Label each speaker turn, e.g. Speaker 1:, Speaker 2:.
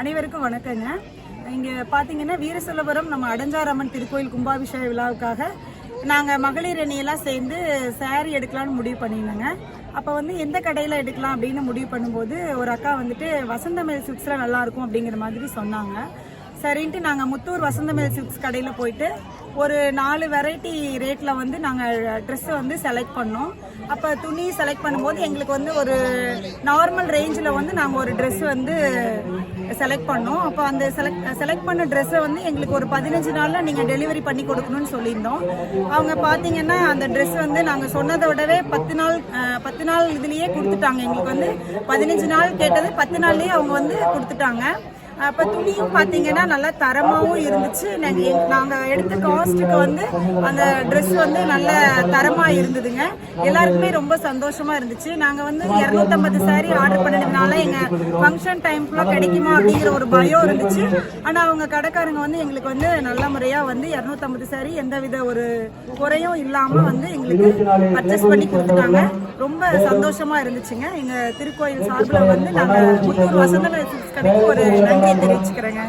Speaker 1: அனைவருக்கும் வணக்கங்க. இங்கே பார்த்தீங்கன்னா வீரசலபுரம் நம்ம அடஞ்சாரம்மன் திருக்கோயில் கும்பாபிஷேக விழாவுக்காக நாங்கள் மகளிர் அணியெல்லாம் சேர்ந்து saree எடுக்கலாம்னு முடிவு பண்ணியிருந்தோங்க. அப்போ வந்து எந்த கடையில் எடுக்கலாம் அப்படின்னு முடிவு பண்ணும்போது ஒரு அக்கா வந்துட்டு வசந்தமேல் சில்க்ஸில் நல்லா இருக்கும் அப்படிங்கிற மாதிரி சொன்னாங்க. சரின்ட்டு நாங்கள் முத்தூர் வசந்தமேல் சில்க்ஸ் கடையில் போயிட்டு ஒரு நாலு வெரைட்டி ரேட்டில் வந்து நாங்கள் ட்ரெஸ்ஸை வந்து செலக்ட் பண்ணோம். அப்போ துணி செலக்ட் பண்ணும்போது எங்களுக்கு வந்து ஒரு நார்மல் ரேஞ்சில் வந்து நாங்கள் ஒரு ட்ரெஸ் வந்து செலக்ட் பண்ணோம். அப்போ அந்த செலக்ட் செலக்ட் பண்ண ட்ரெஸ்ஸை வந்து எங்களுக்கு ஒரு பதினஞ்சு நாளில் நீங்கள் டெலிவரி பண்ணி கொடுக்கணும்னு சொல்லியிருந்தோம். அவங்க பார்த்தீங்கன்னா அந்த ட்ரெஸ் வந்து நாங்கள் சொன்னதை விடவே பத்து நாள் பத்து நாள் இதுலேயே கொடுத்துட்டாங்க. எங்களுக்கு வந்து பதினஞ்சு நாள் கேட்டது பத்து நாள்லேயே அவங்க வந்து கொடுத்துட்டாங்க. அப்போ துணியும் பார்த்தீங்கன்னா நல்லா தரமாகவும் இருந்துச்சு. நாங்கள் நாங்கள் எடுத்த காஸ்ட்டுக்கு வந்து அந்த ட்ரெஸ் வந்து நல்ல தரமாக இருந்ததுங்க. எல்லாருக்குமே ரொம்ப சந்தோஷமாக இருந்துச்சு. நாங்கள் வந்து இரநூத்தம்பது saree ஆர்டர் பண்ணதுனால எங்கள் ஃபங்க்ஷன் டைம்க்குள்ள கிடைக்குமா அப்படிங்கிற ஒரு பயம் இருந்துச்சு. ஆனால் அவங்க கடைக்காரங்க வந்து எங்களுக்கு வந்து நல்ல முறையாக வந்து இரநூத்தம்பது saree எந்தவித ஒரு குறையும் இல்லாமல் வந்து எங்களுக்கு பர்ச்சேஸ் பண்ணி கொடுத்துட்டாங்க. ரொம்ப சந்தோஷமாக இருந்துச்சுங்க. எங்கள் திருக்கோயில் சார்பில் வந்து நாங்கள் புத்தூர் வசந்த கடைக்கு ஒரு maintenance ka nga.